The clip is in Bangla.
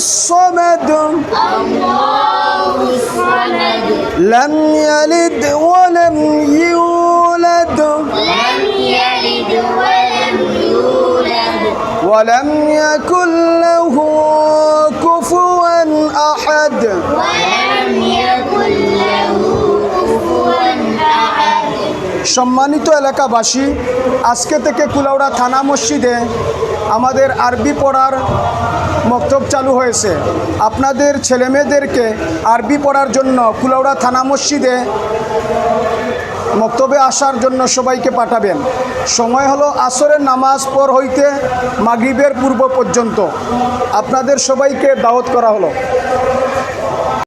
الصمد الله الصمد لم يلد ولم يولد لم يلد ولم يولد ولم يكن له كفوا أحد ولم يكن له كفوا أحد সম্মানিত এলাকাবাসী আজকে থেকে কুলাউড়া থানা মসজিদে আমাদের আরবি পড়ার মক্তব চালু হয়েছে। আপনাদের ছেলেমেয়েদেরকে আরবি পড়ার জন্য কুলাউড়া থানা মসজিদে মক্তবে আসার জন্য সবাইকে পাঠাবেন। সময় হলো আসরের নামাজ পর হইতে মাগরিবের পূর্ব পর্যন্ত। আপনাদের সবাইকে দাওয়াত করা হলো।